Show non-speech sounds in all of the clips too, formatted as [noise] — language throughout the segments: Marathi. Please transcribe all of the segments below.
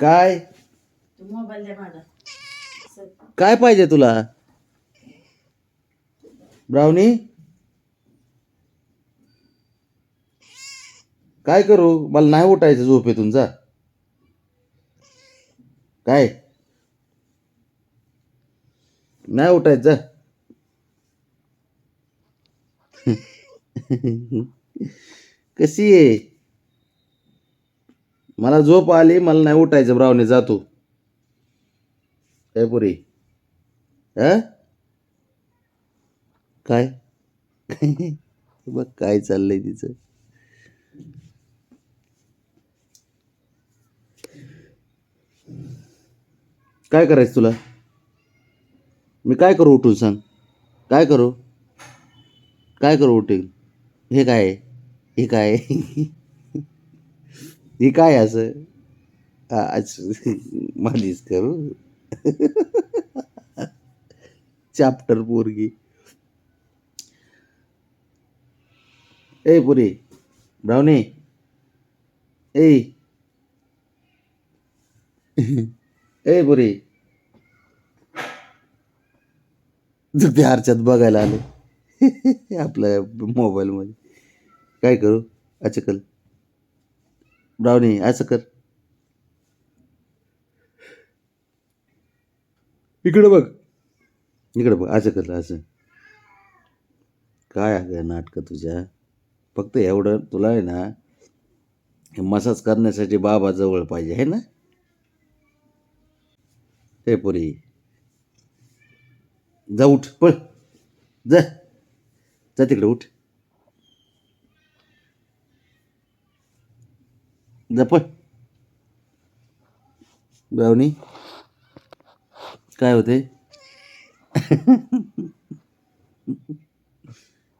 काय? तू मोबाईल द्या माझा. असं. काय पाहिजे तुला? ब्राउनी? काय करू? मला नाही उठायचं झोपेतून जा. काय? नाही उठायचं जा. [laughs] कशी आहे? मला झोप आली मला नाही उठायचं ब्रावणी जातो काय पुरी. अ? काय? [laughs] बघ काय चाललंय तिचं. काय करायचं तुला? मी काय करू उठून सांग? काय करू? काय करू उठून हे काय हे काय आहे? [laughs] हे काय असं? आज मालिश करू चॅप्टर पोरगी. ए पुरी. ब्राउनी. ए. ए पुरी. ते आरच्यात बघायला आले. आपल्या मोबाईलमध्ये काय करू? अचकल. ब्राउनी असं कर. इकडं बघ. इकडं बघ असं कर असं. काय अगं नाटकं तुझ्या? फक्त एवढं तुला आहे ना हे मसाज करण्यासाठी बाबा जवळ पाहिजे आहे ना? हे पुरी. जा उठ पळ. जा. जा तिकडे उठ. जा ब्रावणी काय होते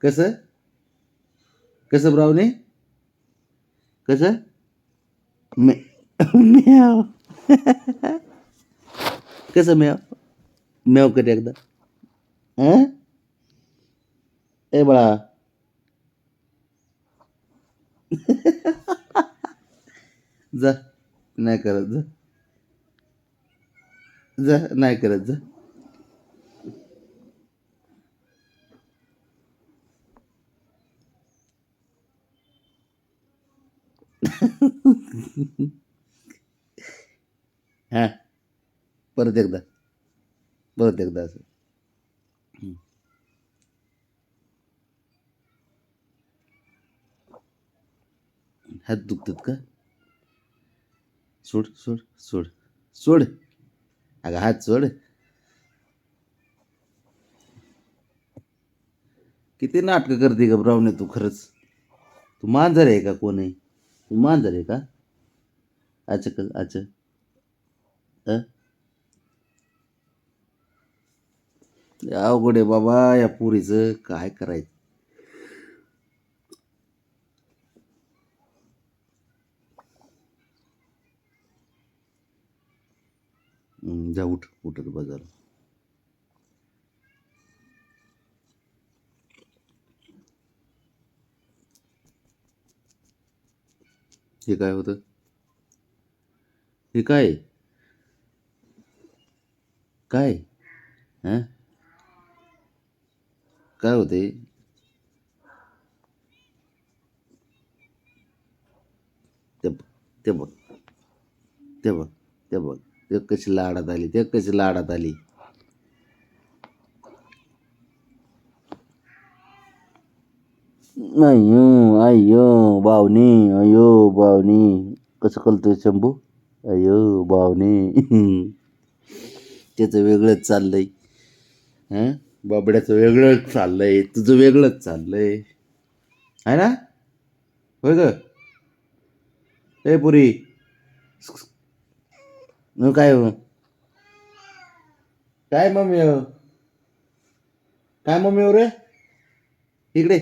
कसं कसं ब्रावणी कसं मे म्याव कसं मेव मेव कधी एकदा हं ए बाळा जा. नाही करत जा. जा नाही करत जा. हां. परत एकदा. परत एकदा असं. हात दुखतात का? सोड सोड सोड. सोड. अगं हात सोड. किती नाटकं करते का ब्राऊन तू खरंच. तू मांजर आहे का कोण आहे? तू मांजर आहे का? अच्छा का अच्छा अवघड आहे बाबा या पुरीचं. काय करायचं हं, जा उठ उठत बाजार. हे काय होतं? हे काय? काय? हां? काय होते? ते बघ ते बघ ते बघ ते बघ. ते कशी लाडात आली ते कशी लाडात आली? अयो अय्यो बावनी अयो बावनी कसं कळतोय शंभू? अयो बावनी [laughs] त्याचं वेगळंच चाललंय. हां? बाबड्याचं वेगळंच चाललंय. तुझं वेगळंच चाललंय. आहे ना? होय ग? ए पुरी. मग काय हो? काय मम्मी हो? काय मम्मी हो रे? इकडे.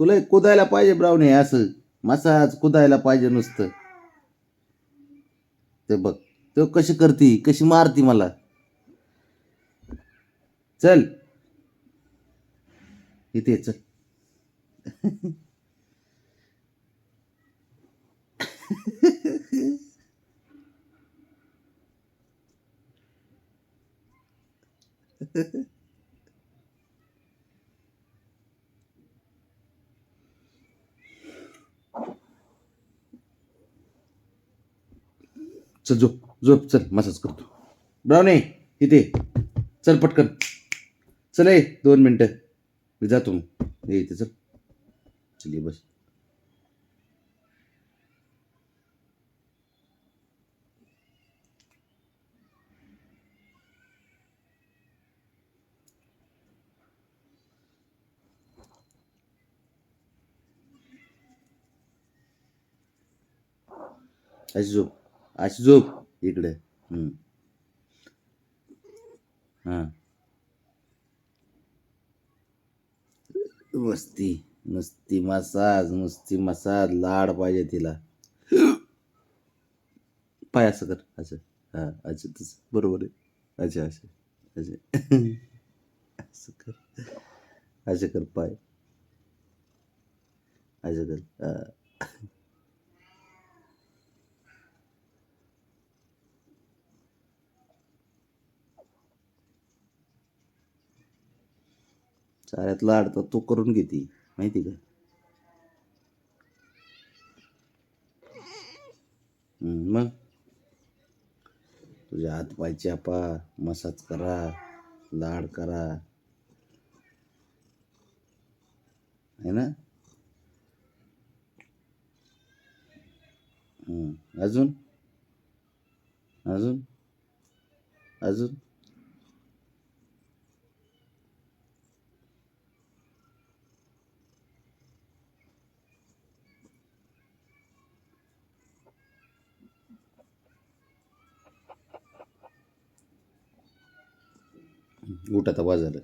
तुला कुदायला पाहिजे ब्राऊन असं. मसाज कुदायला पाहिजे नुसतं. ते बघ तो कशी करती कशी मारती मला. चल. इथे चल. चल झोप झोप चल मसाज करतो. ब्राऊन आहे इथे चल पटकन. चल ये दोन मिनटं. मी जातो मग. ये इथे चल. चल बस अशी झोप अशी झोप इकडे हम्म. हां मस्ती नुसती मसाज नुसती मसाज लाड पाहिजे तिला. पाय असं कर असं. हां अच्छा तसं. बरोबर आहे. अच्छा अच्छा अच्छा असं कर. असं कर पाय. असं कर. हां. साऱ्यात लाड तर तू करून घेते माहिती का? हम्म, मग? तुझ्या हात पाय चापा मसाज करा लाड करा. है ना? हम्म, अजून? अजून? अजून? उठ आता बाजारला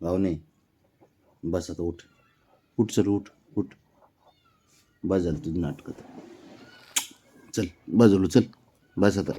भाऊ नाही. बस आता उठ. उठ चल उठ उठ. बाजार तुझं नाटकं. चल बाजूला चल. बस आता.